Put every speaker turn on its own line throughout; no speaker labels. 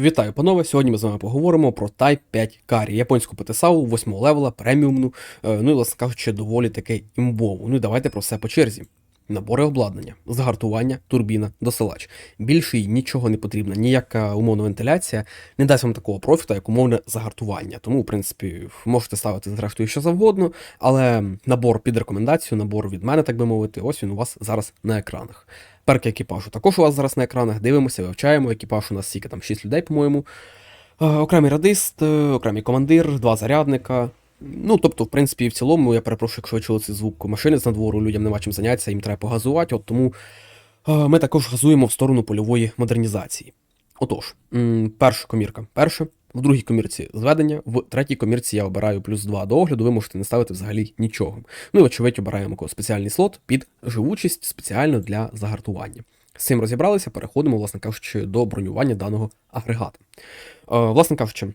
Вітаю, панове! Сьогодні ми з вами поговоримо про Type 5 Carry, японську ПТСАУ 8 левела, преміумну, е, ну і, власне кажучи, доволі таки імбову. Ну і давайте про все по черзі. Набори обладнання, загартування, турбіна, досилач. Більше їй нічого не потрібно, ніяка умовна вентиляція не дасть вам такого профіту, як умовне загартування. Тому, в принципі, можете ставити зрештою що завгодно, але набор під рекомендацію, набор від мене, так би мовити, ось він у вас зараз на екранах. Перки екіпажу також у вас зараз на екранах. Дивимося, вивчаємо. Екіпаж у нас стільки там 6 людей, по-моєму. Е, окремий радист, е, окремий командир, два зарядника. Ну, тобто, в принципі, в цілому, я перепрошую, якщо ви чули цей звук машини з надвору, людям нема чим зайнятися, їм треба погазувати. От тому е, ми також газуємо в сторону польової модернізації. Отож, перша комірка. Перша. В другій комірці зведення, в третій комірці я обираю плюс 2 до огляду, ви можете не ставити взагалі нічого. Ну і очевидь обираємо спеціальний слот під живучість спеціально для загартування. З цим розібралися, переходимо, власне кажучи, до бронювання даного агрегата. Е, власне кажучи,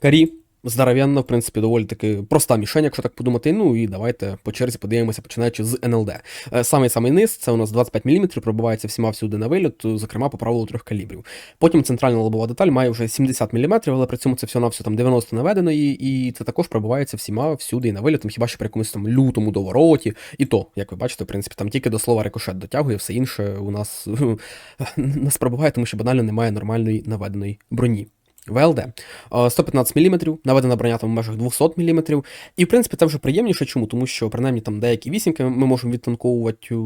карі здоров'янна, в принципі, доволі таки проста мішень, якщо так подумати. Ну і давайте по черзі подивимося, починаючи з НЛД. Е, Самий самий низ, це у нас 25 мм, пробивається всіма всюди на виліт, зокрема по правилу трьох калібрів. Потім центральна лобова деталь має вже 70 мм, але при цьому це все на все там 90 наведено, і, це також пробивається всіма всюди і на виліт, хіба що при якомусь там лютому довороті. І то, як ви бачите, в принципі, там тільки до слова рикошет дотягує, все інше у нас нас пробиває, тому що банально немає нормальної наведеної броні. ВЛД. Е, 115 мм, наведена броня там в межах 200 мм. І, в принципі, це вже приємніше. Чому? Тому що, принаймні, там деякі вісімки ми можемо відтанковувати, е,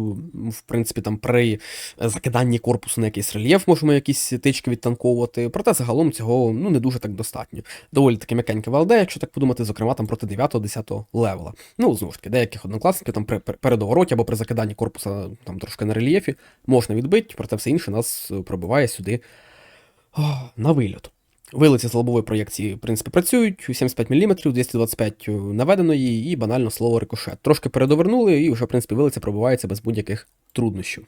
в принципі, там при закиданні корпусу на якийсь рельєф можемо якісь тички відтанковувати. Проте загалом цього ну, не дуже так достатньо. Доволі таки м'якеньке ВЛД, якщо так подумати, зокрема там проти 9-10 левела. Ну, знову ж таки, деяких однокласників там при передовороті або при закиданні корпуса там трошки на рельєфі можна відбити, проте все інше нас пробиває сюди на вильот. Вилиці з лобової проєкції, в принципі, працюють, 75 мм, 225 наведеної і банально слово рикошет. Трошки передовернули, і вже, в принципі, вилиця пробивається без будь-яких труднощів.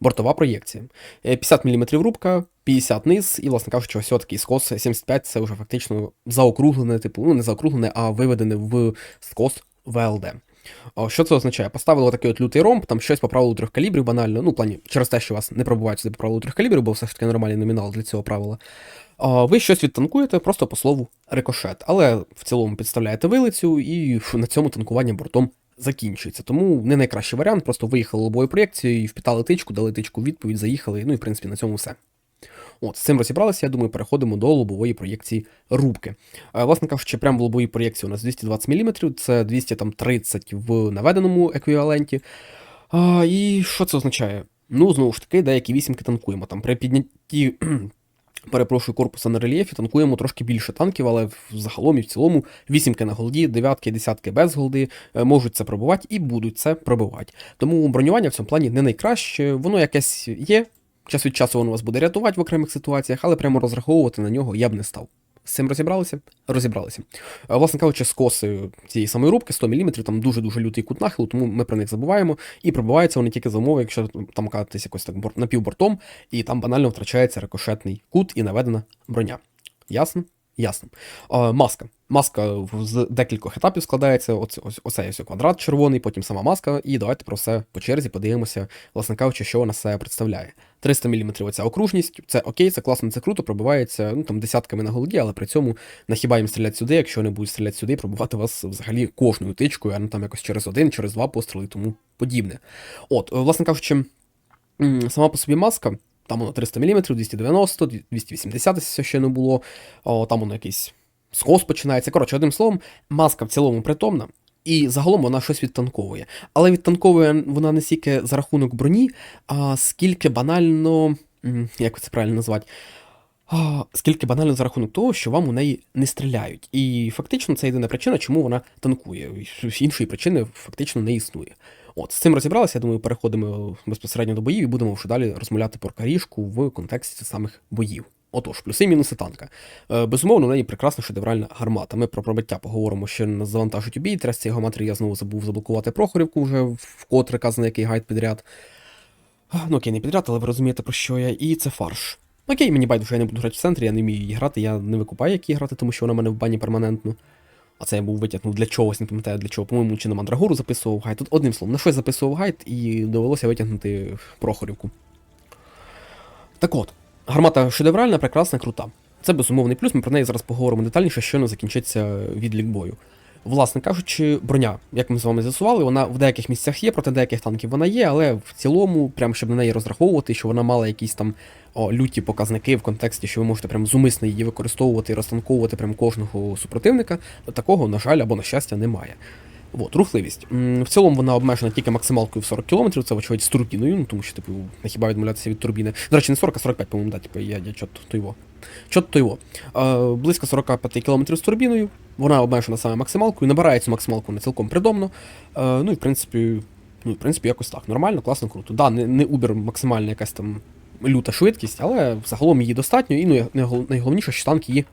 Бортова проєкція. 50 мм рубка, 50 низ, і, власне кажучи, ось такий скос 75 це вже фактично заокруглене, типу, ну не заокруглене, а виведене в скос ВЛД. Що це означає? Поставили такий от лютий ромб, там щось по правилу трьох калібрів банально, ну, в плані, через те, що вас не пробувають сюди по правилу трьох калібрів, бо все ж таки нормальний номінал для цього правила. Ви щось відтанкуєте просто по слову рикошет, але в цілому підставляєте вилицю, і на цьому танкування бортом закінчується. Тому не найкращий варіант, просто виїхали лобовою проєкцією, впітали тичку, дали тичку відповідь, заїхали, ну і в принципі на цьому все. От, з цим розібралися, я думаю, переходимо до лобової проєкції рубки. Е, власне кажучи, прямо в лобовій проєкції у нас 220 мм, це 230 в наведеному еквіваленті. А, І що це означає? Ну, знову ж таки, деякі вісімки танкуємо. Там При піднятті перепрошую, корпуса на рельєфі, танкуємо трошки більше танків, але загалом і в цілому вісімки на голді, дев'ятки, десятки без голди е, можуть це пробувати і будуть це пробивати. Тому бронювання в цьому плані не найкраще, воно якесь є. Час від часу воно вас буде рятувати в окремих ситуаціях, але прямо розраховувати на нього я б не став. З цим розібралися? Розібралися. Е, власне кажучи, скоси цієї самої рубки 100 мм, там дуже-дуже лютий кут нахилу, тому ми про них забуваємо. І пробиваються вони тільки за умови, якщо там кататись якось так напівбортом, і там банально втрачається рикошетний кут і наведена броня. Ясно? Ясно. Е, маска. Маска з декількох етапів складається. Оце, ось, оцей ось квадрат червоний, потім сама маска. І давайте про все по черзі подивимося, власне кажучи, що вона себе представляє. 300 мм оця окружність, це окей, це класно, це круто, пробивається ну, там, десятками на голді, але при цьому нахіба їм стріляти сюди, якщо вони будуть стріляти сюди, пробувати вас взагалі кожною тичкою, а не там якось через один, через два постріли і тому подібне. От, власне кажучи, сама по собі маска. Там воно 300 мм, 290, 280 все ще не було. О, Там воно якийсь скос починається. Коротше, одним словом, маска в цілому притомна, і загалом вона щось відтанковує. Але відтанковує вона не стільки за рахунок броні, а скільки банально. Як це правильно назвати? Скільки банально за рахунок того, що вам у неї не стріляють. І фактично це єдина причина, чому вона танкує. Іншої причини фактично не існує. От, з цим розібралися, я думаю, переходимо безпосередньо до боїв і будемо вже далі розмовляти про карішку в контексті самих боїв. Отож, плюси і мінуси танка. Е, безумовно, у неї прекрасна шедевральна гармата. Ми про пробиття поговоримо, що нас завантажить у бій. Цієї гармати я знову забув заблокувати Прохорівку вже вкотре казаний який гайд підряд. Ну окей, не підряд, але ви розумієте, про що я. І це фарш. Окей, мені байдуже, я не буду грати в центрі, я не вмію її грати, я не викупаю, як її грати, тому що вона в мене в бані перманентно. А це я був витягнув для чогось, не пам'ятаю для чого. По-моєму, чи на Мандрагору записував гайд. Тут одним словом, на щось записував гайд і довелося витягнути Прохорівку. Так от, гармата шедевральна, прекрасна, крута. Це безумовний плюс, ми про неї зараз поговоримо детальніше, щойно закінчиться відлік бою. Власне кажучи, броня, як ми з вами з'ясували, вона в деяких місцях є, проти деяких танків вона є, але в цілому, прям щоб на неї розраховувати, що вона мала якісь там о, люті показники в контексті, що ви можете прям зумисно її використовувати і розтанковувати прям кожного супротивника, такого, на жаль, або на щастя, немає. От, рухливість. В цілому вона обмежена тільки максималкою в 40 км, це вочевидь з турбіною, ну тому що, типу, не хіба відмовлятися від турбіни. До речі, не 40, а 45, по-моєму, да, типу, я, я чот то його. Чот то його. Близько 45 км з турбіною, вона обмежена саме максималкою, набирає цю максималку не цілком придомно. Ну і в принципі, ну, в принципі, якось так. Нормально, класно, круто. Да, не, не убер максимальна якась там люта швидкість, але загалом її достатньо, і ну, найголовніше, що танк її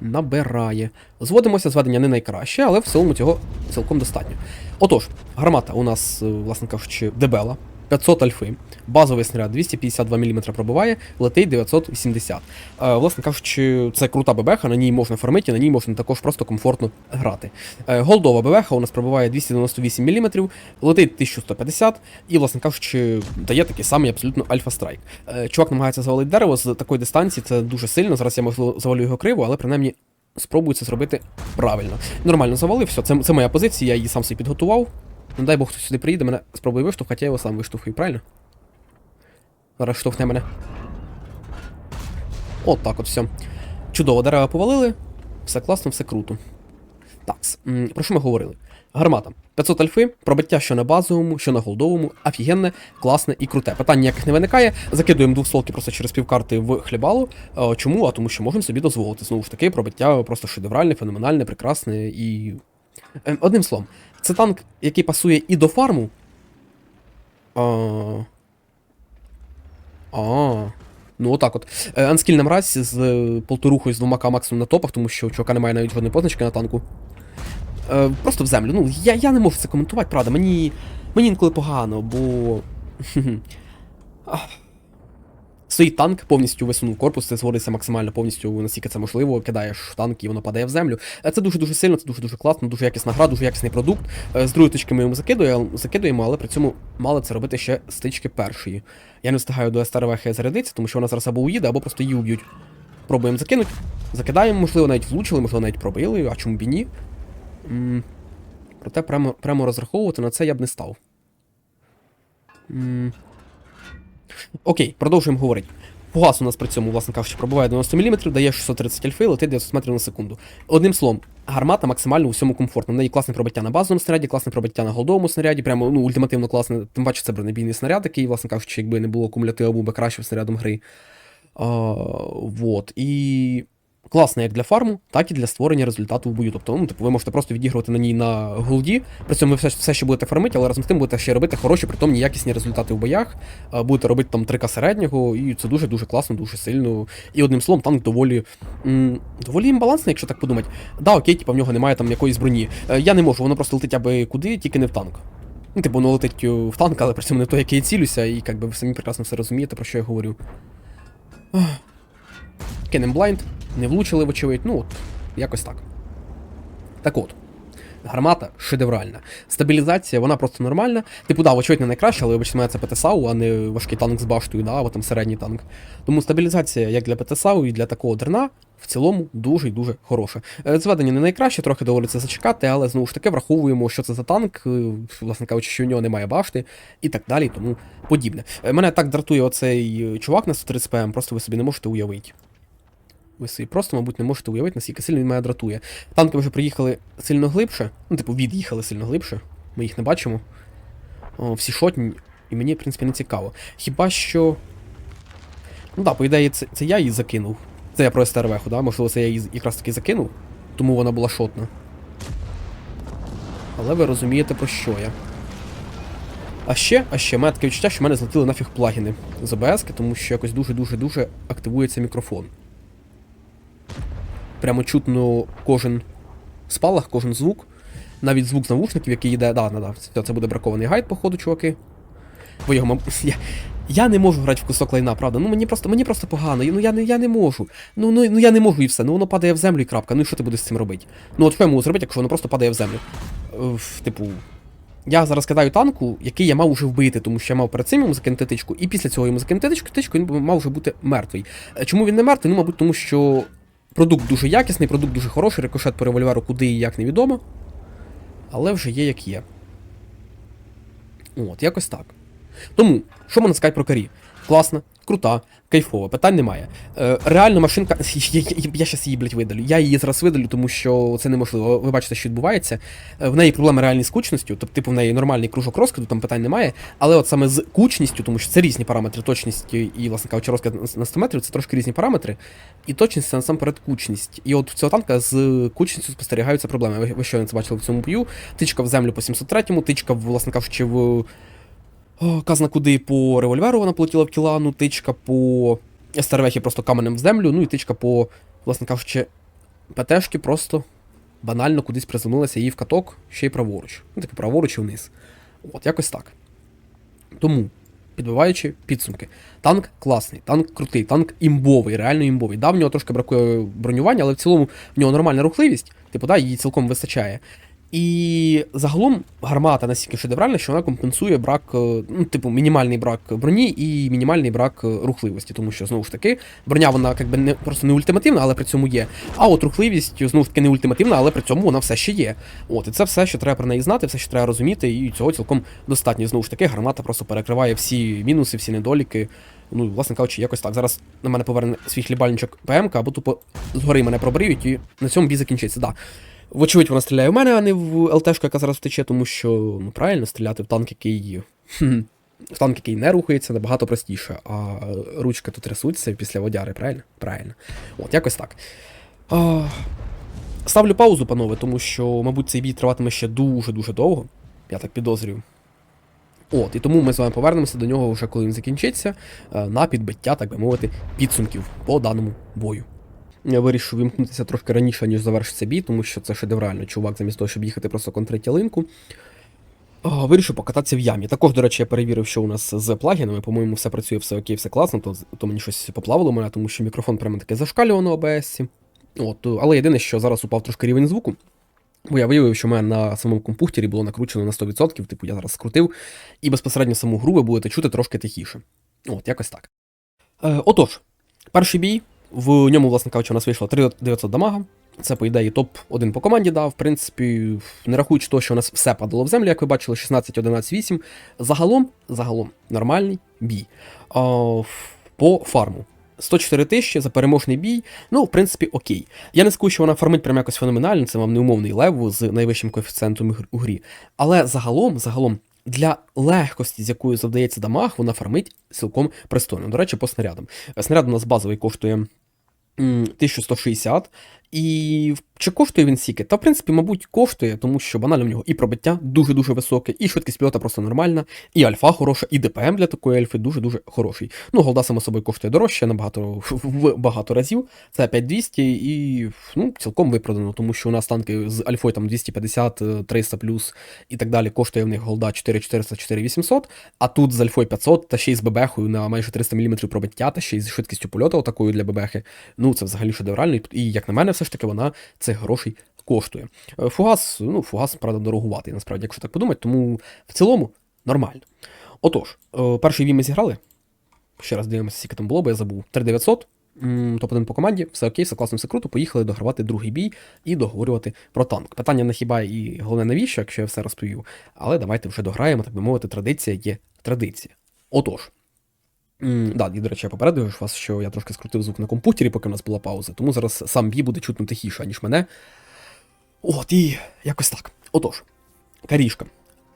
набирає. Зводимося, зведення не найкраще, але в цілому цього цілком достатньо. Отож, гармата у нас, е, власне кажучи, дебела. 500 альфи, базовий снаряд 252 мм пробиває, летить 980. Е, власне кажучи, це крута ББХ, на ній можна фармити, на ній можна також просто комфортно грати. Е, голдова ББХ у нас пробиває 298 мм, летить 1150 і, власне кажучи, дає такий самий абсолютно альфа-страйк. Е, чувак намагається завалити дерево з такої дистанції, це дуже сильно. Зараз я можливо завалю його криво, але принаймні спробую це зробити правильно. Нормально завалив, все, це, це моя позиція, я її сам собі підготував. Не дай Бог, хтось сюди приїде, мене спробує виштовхати, я його сам виштовхую, правильно? Зараз штовхне мене. От так от все. Чудово, дерева повалили. Все класно, все круто. Так, про що ми говорили? Гармата. 500 альфи, пробиття що на базовому, що на голдовому, офігенне, класне і круте. Питань ніяких не виникає. Закидуємо двохсолки просто через півкарти в хлібалу. Е, Чому? А тому що можемо собі дозволити. Знову ж таки, пробиття просто шедевральне, феноменальне, прекрасне і. Е, Одним словом, це танк, який пасує і до фарму. А. А. Ну, отак от. Е, Анскільна мразь з е, полторухою з двома К максимум на топах, тому що чувака немає навіть жодної позначки на танку. Е, просто в землю. Ну, я, я не можу це коментувати, правда. Мені. Мені інколи погано, бо. Стоїть танк, повністю висунув корпус, це зводиться максимально повністю, наскільки це можливо, кидаєш танк і воно падає в землю. Е, Це дуже-дуже сильно, це дуже-дуже класно, дуже якісна гра, дуже якісний продукт. Е, З другої точки ми йому закидуємо, але при цьому мали це робити ще з тички першої. Я не встигаю до СТРВХ зарядитися, тому що вона зараз або уїде, або просто її уб'ють. Пробуємо закинути, закидаємо, можливо, навіть влучили, можливо, навіть пробили, а чому б і ні. М, Проте прямо, прямо розраховувати на це я б не став. М. Окей, продовжуємо говорити. Фугас у нас при цьому, власне кажучи, пробуває 90 мм, дає 630 альфи, летить 900 метрів на секунду. Одним словом, гармата максимально у всьому комфортна. В неї класне пробиття на базовому снаряді, класне пробиття на голдовому снаряді, прямо ну, ультимативно класне. Тим паче це бронебійний снаряд, який, власне кажучи, якби не було кумулятива, був би кращим снарядом гри. А, вот. І класно як для фарму, так і для створення результату в бою. Тобто, ну, типу, ви можете просто відігрувати на ній на голді, при цьому ви все, все ще будете фармити, але разом з тим будете ще робити хороші, притомні якісні результати в боях. Будете робити там 3К середнього, і це дуже-дуже класно, дуже сильно. І одним словом, танк доволі. М, доволі імбалансний, якщо так подумати. Да, окей, типу, в нього немає там якоїсь броні. Е, Я не можу, воно просто летить аби куди, тільки не в танк. Ну, типу, воно летить е, в танк, але при цьому не в той, який я цілюся, і як би ви самі прекрасно все розумієте, про що я говорю. Ах. Кинем блайнд, не влучили, вочевидь, ну от, якось так. Так от. Гармата шедевральна. Стабілізація, вона просто нормальна. Типу, да, вочевидь не найкраща, але вибачте, мене це ПТСАУ, а не важкий танк з баштою, да, або там середній танк. Тому стабілізація як для ПТСАУ і для такого дерна в цілому дуже і дуже хороша. Е, Зведення не найкраще, трохи доводиться зачекати, але знову ж таки враховуємо, що це за танк, е, власне кажучи, що в нього немає башти і так далі, тому подібне. Е, Мене так дратує оцей е, чувак на 130 ПМ, просто ви собі не можете уявити. Ви собі просто, мабуть, не можете уявити, наскільки сильно він мене дратує. Танки вже приїхали сильно глибше, ну, типу, від'їхали сильно глибше. Ми їх не бачимо. О, всі шотні, і мені, в принципі, не цікаво. Хіба що. Ну так, по ідеї, це, це я її закинув. Це я про СТРВХу, да? Можливо, це я її якраз таки закинув, тому вона була шотна. Але ви розумієте, про що я. А ще, а ще, мене таке відчуття, що в мене злетіли нафіг плагіни з ОБС, тому що якось дуже-дуже-дуже активується мікрофон. Прямо чутно кожен спалах, кожен звук. Навіть звук з навушників, який йде. Да, да, да, це, буде бракований гайд, походу, чуваки. Бо його мабуть. Я, я не можу грати в кусок лайна, правда. Ну мені просто мені просто погано. Ну я не я не можу. Ну, ну, ну я не можу і все. Ну воно падає в землю і крапка. Ну і що ти будеш з цим робити? Ну от що я можу зробити, якщо воно просто падає в землю? В- Типу. Я зараз кидаю танку, який я мав уже вбити, тому що я мав перед цим йому закинути тичку, і після цього йому закинути тичку, тичку він мав вже бути мертвий. Е, Чому він не мертвий? Ну, мабуть, тому що Продукт дуже якісний, продукт дуже хороший, рикошет по револьверу куди і як невідомо. Але вже є як є. От, якось так. Тому, що можна сказати про карі? Класна, крута, кайфова, питань немає. Е, реально машинка. Я, я, щас її, блядь, видалю. Я її зараз видалю, тому що це неможливо. Ви бачите, що відбувається. Е, в неї проблеми реальні з кучністю, тобто, типу, в неї нормальний кружок розкиду, там питань немає. Але от саме з кучністю, тому що це різні параметри точності і, власне кажучи, розкид на 100 метрів, це трошки різні параметри. І точність це насамперед кучність. І от в цього танка з кучністю спостерігаються проблеми. Ви, ви щойно це бачили в цьому бою. Тичка в землю по 703-му, тичка, власне кажучи, в. О, казна куди по револьверу вона полетіла в кілану, тичка по стервехі просто каменем в землю, ну і тичка по, власне кажучи, ПТшки просто банально кудись приземлилася її в каток, ще й праворуч. Ну, типу, праворуч і вниз. От, якось так. Тому, підбиваючи підсумки, танк класний, танк крутий, танк імбовий, реально імбовий. Да, в нього трошки бракує бронювання, але в цілому в нього нормальна рухливість, типу, да, її цілком вистачає. І загалом гармата настільки шедевральна, що вона компенсує брак, е, ну, типу, мінімальний брак броні і мінімальний брак е, рухливості, тому що знову ж таки броня вона якби не просто не ультимативна, але при цьому є. А от рухливість знову ж таки не ультимативна, але при цьому вона все ще є. От, і це все, що треба про неї знати, все, що треба розуміти, і цього цілком достатньо. Знову ж таки, гармата просто перекриває всі мінуси, всі недоліки. Ну, власне кажучи, якось так. Зараз на мене поверне свій хлібальничок ПМК, або тупо згори мене пробриють, і на цьому бій закінчиться. Да. Вочевидь, вона стріляє в мене, а не в ЛТшку, яка зараз втече, тому що ну правильно стріляти в танк, який. В танк, який не рухається, набагато простіше, а ручка тут трясуться після водяри, правильно? Правильно. От, якось так. А, ставлю паузу, панове, тому що, мабуть, цей бій триватиме ще дуже-дуже довго. Я так підозрюю. От, і тому ми з вами повернемося до нього вже коли він закінчиться, е, на підбиття, так би мовити, підсумків по даному бою. Я вирішив вимкнутися трошки раніше, ніж завершиться бій, тому що це шедеврально. Чувак, замість того, щоб їхати просто контрити линку. Вирішив покататися в ямі. Також, до речі, я перевірив, що у нас з плагінами. По-моєму, все працює, все окей, все класно, то, то мені щось поплавило мене, тому що мікрофон прямо таки зашкалював на ОБС. От, але єдине, що зараз упав трошки рівень звуку. Бо я виявив, що в мене на самому компухтері було накручено на 100%, типу я зараз скрутив, і безпосередньо саму гру ви будете чути трошки тихіше. От, якось так. Е, отож, перший бій. В ньому, власне кажучи, у нас вийшло 3900 дамага. Це, по ідеї, топ-1 по команді дав. В принципі, не рахуючи того, що у нас все падало в землю, як ви бачили, 16, 11, 8. Загалом, загалом, нормальний бій. А, по фарму. 104 тисячі за переможний бій. Ну, в принципі, окей. Я не скажу, що вона фармить прям якось феноменально, це вам не умовний лев з найвищим коефіцієнтом у грі. Але загалом, загалом, для легкості, з якою завдається дамаг, вона фармить цілком пристойно. До речі, по снарядам. Снаряд у нас базовий коштує 1160. І чи коштує він стільки? Та в принципі, мабуть, коштує, тому що банально в нього і пробиття дуже-дуже високе, і швидкість пілота просто нормальна, і альфа хороша, і ДПМ для такої альфи дуже-дуже хороший. Ну, голда само собою коштує дорожче набагато в багато разів. Це 5200 і ну, цілком виправдано, тому що у нас танки з альфою там 250, е, 300 плюс і так далі коштує в них голда 4400, 4800, а тут з альфою 500 та ще й з бебехою на майже 300 мм пробиття, та ще й з швидкістю польоту такою для бебехи. Ну, це взагалі шедеврально, і як на мене, все ж таки вона цих грошей коштує. Е, Фугас, ну, фугас, правда, дорогуватий, насправді, якщо так подумати, тому в цілому нормально. Отож, е, перший бій ми зіграли. Ще раз дивимося, скільки там було, бо я забув. 3900. м, Топ-1 по команді, все окей, все класно, все круто. Поїхали догравати другий бій і договорювати про танк. Питання не хіба і головне навіщо, якщо я все розповів. Але давайте вже дограємо, так би мовити, традиція є традиція. Отож. М, Да, і, до речі, я попередив вас, що я трошки скрутив звук на комп'ютері, поки в нас була пауза, тому зараз сам бій буде чутно тихіше, ніж мене. От, і якось так. Отож, карішка.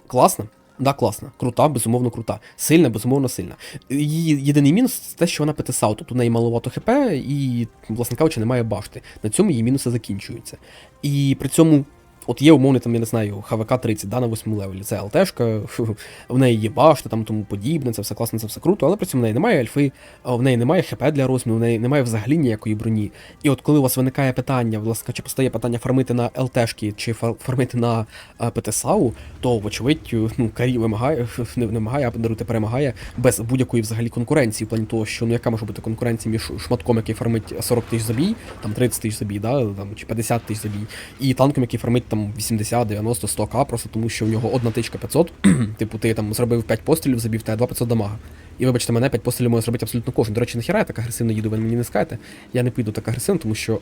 Класна? Да, класна. Крута, безумовно крута. Сильна, безумовно сильна. Її єдиний мінус це те, що вона ПТСАУ. Тут у неї маловато ХП і, власне кажучи, немає башти. На цьому її мінуси закінчуються. І при цьому. От є умовний, там, я не знаю, ХВК 30, да, на 8 левелі. Це ЛТшка, в неї є башта, там тому подібне, це все класно, це все круто, але при цьому в неї немає альфи, в неї немає ХП для розміру, в неї немає взагалі ніякої броні. І от коли у вас виникає питання, власне, чи постає питання фармити на ЛТшки чи фар- фармити на ПТСАУ, то, вочевидь, ну, Карі вимагає, не вимагає, а подаруйте перемагає без будь-якої взагалі конкуренції, в плані того, що ну яка може бути конкуренція між шматком, який фармить 40 тисяч забій, там 30 тисяч забій, да, там, чи 50 тисяч забій, і танком, який фармить там 80, 90, 100 к, просто тому що в нього одна тичка 500, типу ти там зробив 5 пострілів, забів тебе 2 500 дамага. І вибачте, мене 5 пострілів може зробити абсолютно кожен. До речі, нахіра я так агресивно їду, ви мені не скажете. Я не піду так агресивно, тому що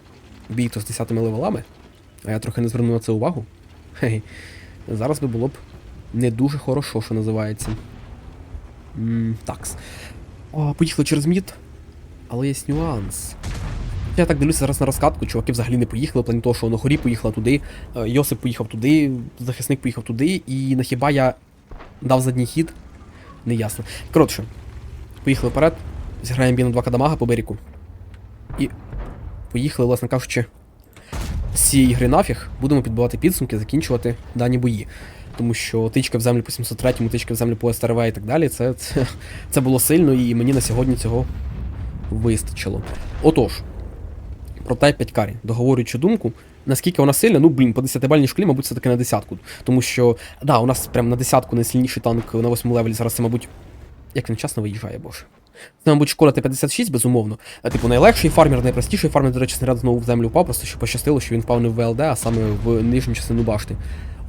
бій то з 10 левелами, а я трохи не звернув на це увагу. Хе-хе. Зараз би було б не дуже хорошо, що називається. Такс. Поїхали через мід. Але є нюанс. Я так дивлюся зараз на розкатку, чуваки взагалі не поїхали, плані того, що на хорі поїхала туди, е, Йосип поїхав туди, захисник поїхав туди, і на хіба я дав задній хід? Неясно. Коротше, поїхали вперед, зіграємо бій на 2 кадамага по берегу. І поїхали, власне кажучи, з цієї гри нафіг, будемо підбивати підсумки, закінчувати дані бої. Тому що тичка в землю по 703-му, тичка в землю по СТРВ і так далі, це, це, це було сильно, і мені на сьогодні цього вистачило. Отож, про Type 5 карі, договорюючи думку, наскільки вона сильна, ну блін, по 10-бальній шкалі, мабуть, все таки на десятку. Тому що, да, у нас прям на десятку найсильніший танк на 8 левелі зараз це, мабуть, як він часно виїжджає, боже. Це, мабуть, шкода Т-56, безумовно. Типу, найлегший фармер, найпростіший фармер, до речі, снаряд знову в землю впав, просто що пощастило, що він впав не в ВЛД, а саме в нижню частину башти.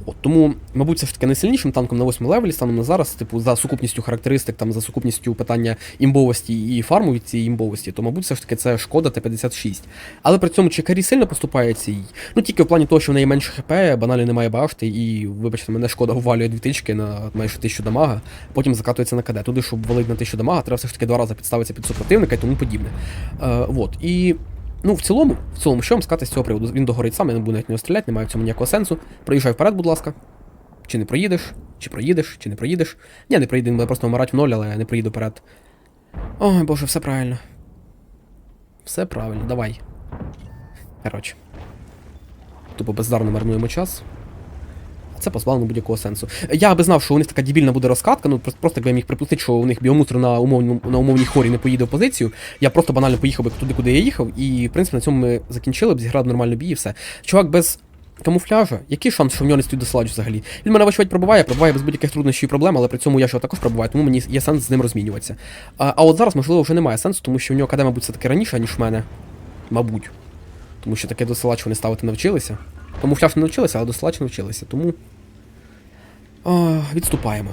От, тому, мабуть, це ж таки найсильнішим танком на 8 левелі станом на зараз, типу, за сукупністю характеристик, там, за сукупністю питання імбовості і фарму від цієї імбовості, то, мабуть, все ж таки це шкода Т-56. Але при цьому чекарі сильно поступається їй. Ну, тільки в плані того, що в неї менше ХП, банально немає башти, і, вибачте, мене шкода увалює дві тички на майже 1000 дамага, потім закатується на КД. Туди, щоб валити на 1000 дамага, треба все ж таки два рази підставитися під супротивника і тому подібне. Е, вот. І Ну, в цілому, в цілому, що вам сказати з цього приводу? Він догорить сам, я не буду навіть не стріляти, немає в цьому ніякого сенсу. Проїжджай вперед, будь ласка. Чи не проїдеш, чи проїдеш, чи не проїдеш. Ні, не проїду, буде просто вмирати в ноль, але я не проїду вперед. Ой, боже, все правильно. Все правильно, давай. Коротше. Тупо бездарно марнуємо час. Це позбавлено будь-якого сенсу. Я би знав, що у них така дебільна буде розкатка, ну просто, просто якби я міг припустити, що у них біомусор на умовному на умовній хорі не поїде в позицію. Я просто банально поїхав би туди, куди я їхав, і в принципі на цьому ми закінчили б, зіграв нормально бій і все. Чувак без камуфляжа, який шанс, що в нього не стоїть досилач взагалі? Він мене вочевидь пробуває, пробуває без будь-яких труднощів і проблем, але при цьому я його також пробуваю, тому мені є сенс з ним розмінюватися. А, а от зараз, можливо, вже немає сенсу, тому що в нього КД, мабуть, все таки раніше, ніж в мене. Мабуть. Тому що таке досилач вони ставити навчилися. Камуфляж не навчилися, але досилач навчилися, тому. А, відступаємо.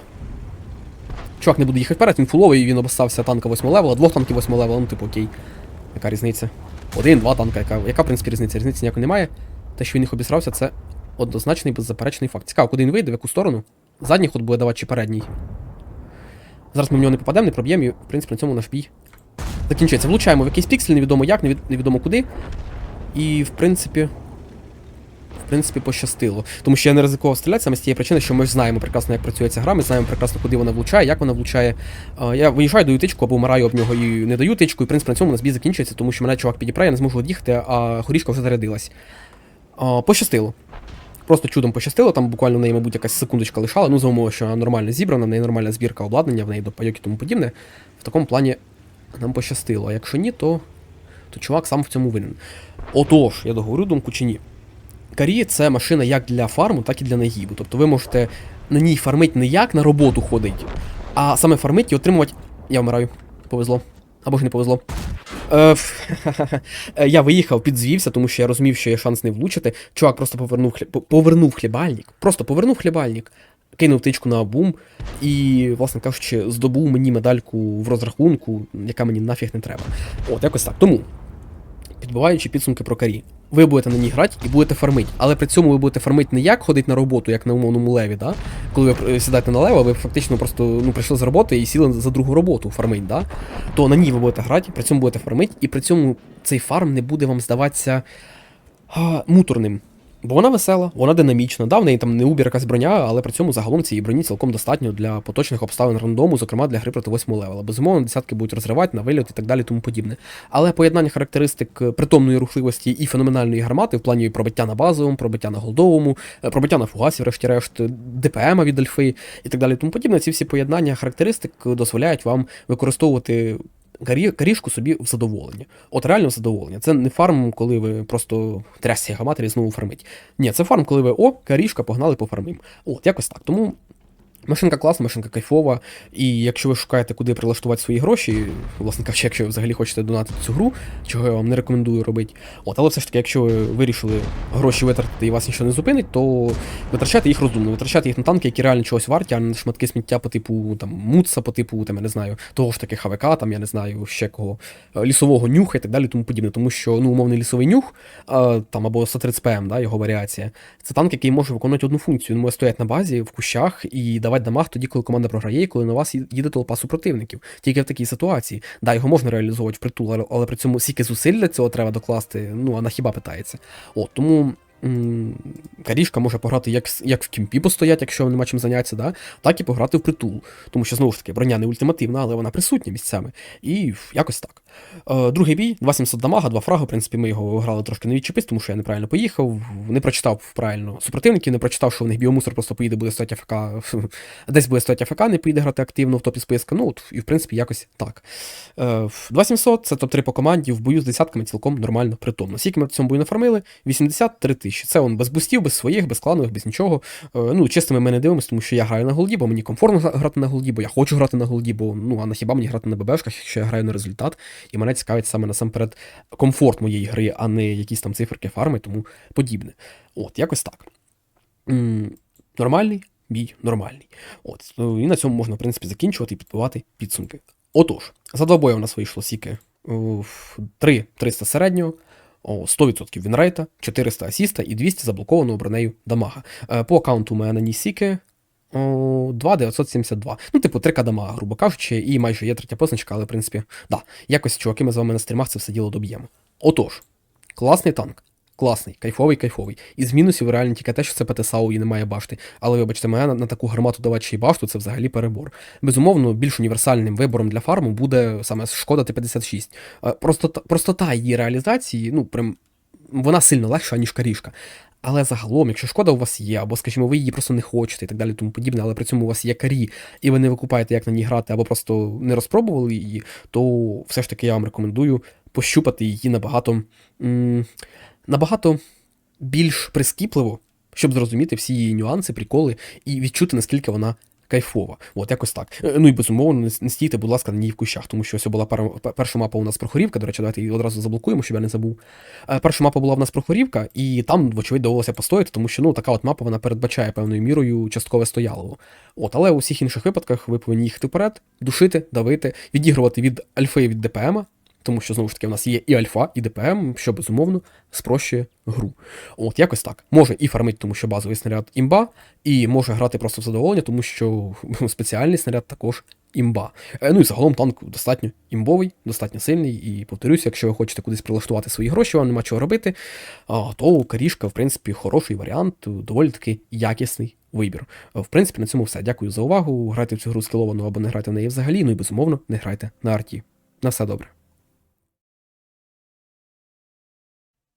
Чувак не буде їхати вперед, він фуловий, він обостався танка 8 левела, двох танків 8 левела, ну типу окей. Яка різниця? Один, два танка, яка, яка в принципі різниця? Різниці ніякої немає. Те, що він їх обісрався, це однозначний беззаперечний факт. Цікаво, куди він вийде, в яку сторону? Задній ход буде давати чи передній. Зараз ми в нього не попадемо, не проб'ємо, і в принципі на цьому наш бій закінчується. Влучаємо в якийсь піксель, невідомо як, невідомо куди. І в принципі. В принципі, пощастило. Тому що я не ризикував стріляти саме з тієї причини, що ми ж знаємо прекрасно, як працює ця гра, ми знаємо прекрасно, куди вона влучає, як вона влучає. Я виїжджаю, даю тичку або вмираю об нього і не даю тичку, і в принципі на цьому у нас бій закінчується, тому що мене чувак підіпрає, я не зможу від'їхати, а хорішка вже зарядилась. Пощастило. Просто чудом пощастило, там буквально в неї, мабуть, якась секундочка лишала, ну за умови, що нормально зібрана, в неї нормальна збірка обладнання, в неї до пайок і тому подібне. В такому плані нам пощастило. А якщо ні, то, то чувак сам в цьому винен. Отож, я договорю думку чи ні. Карі це машина як для фарму, так і для нагібу. Тобто ви можете на ній фармити не як на роботу ходить, а саме фармити і отримувати. Я вмираю. Повезло. Або ж не повезло. Е, е, я виїхав, підзвівся, тому що я розумів, що є шанс не влучити. Чувак просто повернув, хлі- повернув хлібальник. Просто повернув хлібальник, кинув тичку на бум і, власне кажучи, здобув мені медальку в розрахунку, яка мені нафіг не треба. От, якось так. Тому, підбиваючи підсумки про карі. Ви будете на ній грати і будете фармити. Але при цьому ви будете фармити не як ходить на роботу, як на умовному леві, да? коли ви е, сідаєте на лево, ви фактично просто ну, прийшли з роботи і сіли за другу роботу фармить, да? то на ній ви будете грати, при цьому будете фармити, і при цьому цей фарм не буде вам здаватися а, муторним. Бо вона весела, вона динамічна, да, в неї там не убір якась броня, але при цьому загалом цієї броні цілком достатньо для поточних обставин рандому, зокрема для гри проти 8 левела. Безумовно, десятки будуть розривати на вильот і так далі, тому подібне. Але поєднання характеристик е, притомної рухливості і феноменальної гармати в плані пробиття на базовому, пробиття на голдовому, е, пробиття на фугасі, врешті-решт, ДПМа від альфи і так далі, тому подібне. Ці всі поєднання характеристик дозволяють вам використовувати карішку собі в задоволення. От реально в задоволення. Це не фарм, коли ви просто трясся гаматері знову фармить. Ні, це фарм, коли ви о, карішка, погнали пофармим. От, якось так. Тому Машинка класна, машинка кайфова, і якщо ви шукаєте, куди прилаштувати свої гроші, власне кажучи, якщо ви взагалі хочете донатити цю гру, чого я вам не рекомендую робити. От, але все ж таки, якщо ви вирішили гроші витратити і вас нічого не зупинить, то витрачайте їх розумно, витрачайте їх на танки, які реально чогось варті, а не на шматки сміття по типу там муца, по типу, там, я не знаю, того ж таки ХВК, там, я не знаю, ще кого, е, лісового нюха і так далі, тому подібне. Тому що ну, умовний лісовий нюх, е, там або 130 ПМ, да, його варіація, це танк, який може виконувати одну функцію. Він може стояти на базі в кущах і давати дамаг тоді, коли команда програє, і коли на вас їде толпа супротивників. Тільки в такій ситуації. Да, його можна реалізовувати впритул, але, але при цьому стільки зусиль для цього треба докласти, ну, вона хіба питається. От, тому. Карішка може пограти як, як в кімпі постоять, якщо нема чим зайнятися, да? так і пограти в притул. Тому що, знову ж таки, броня не ультимативна, але вона присутня місцями. І якось так. Е, другий бій, 2700 дамага, два фраги. В принципі, ми його грали трошки не відчепись, тому що я неправильно поїхав, не прочитав правильно супротивників, не прочитав, що в них біомусор просто поїде, буде стояти АФК, десь буде стояти АФК, не поїде грати активно в топі списка. Ну, от, і в принципі, якось так. Е, 2700 це топ-3 по команді, в бою з десятками цілком нормально притомно. Скільки ми в цьому бою нафармили? 83 тисячі. Це он без бустів, без своїх, без кланових, без нічого. Е, ну, чистими ми не дивимося, тому що я граю на голді, бо мені комфортно грати на голді, бо я хочу грати на голді, бо ну, а на хіба мені грати на ББшках, якщо я граю на результат, і мене цікавить саме насамперед комфорт моєї гри, а не якісь там циферки фарми, тому подібне. От, якось так. Нормальний бій, нормальний. От, ну, і на цьому можна, в принципі, закінчувати і підбивати підсумки. Отож, за два бої у нас вийшло сіки 3 300 середнього. 100% вінрейта, 400 асіста і 200 заблокованого бронею дамага. Е, По аккаунту у мене ній сіки 2,972. Ну, типу, 3 дамага, грубо кажучи, і майже є третя позначка, але, в принципі, да, якось чуваки ми з вами на стрімах це все діло доб'ємо. Отож, класний танк. Класний, кайфовий, кайфовий. Із мінусів реально тільки те, що це ПТСАУ і немає башти. Але вибачте, мене на, на таку гармату давати ще башту, це взагалі перебор. Безумовно, більш універсальним вибором для фарму буде саме шкода Т-56. Е, Простота, простота її реалізації, ну, прям, вона сильно легша, ніж карішка. Але загалом, якщо шкода у вас є, або, скажімо, ви її просто не хочете і так далі, тому подібне, але при цьому у вас є карі, і ви не викупаєте, як на ній грати, або просто не розпробували її, то все ж таки я вам рекомендую пощупати її набагато. М- набагато більш прискіпливо, щоб зрозуміти всі її нюанси, приколи і відчути, наскільки вона кайфова. От якось так. Е, Ну і безумовно, не, стійте, будь ласка, на ній в кущах, тому що ось була пер- перша мапа у нас прохорівка. До речі, давайте її одразу заблокуємо, щоб я не забув. Е, Перша мапа була в нас прохорівка, і там, вочевидь, довелося постояти, тому що ну, така от мапа вона передбачає певною мірою часткове стоялово. От, але у всіх інших випадках ви повинні їхати вперед, душити, давити, відігрувати від альфи від ДПМа, тому що знову ж таки в нас є і альфа, і ДПМ, що безумовно спрощує гру. От якось так. Може і фармить, тому що базовий снаряд імба, і може грати просто в задоволення, тому що спеціальний снаряд також імба. Е, Ну і загалом танк достатньо імбовий, достатньо сильний. І повторюся, якщо ви хочете кудись прилаштувати свої гроші, вам нема чого робити, то карішка, в принципі, хороший варіант, доволі таки якісний. Вибір. Е, В принципі, на цьому все. Дякую за увагу. Грайте в цю гру скіловану або не грайте в неї взагалі. Ну і безумовно, не грайте на арті. На все добре.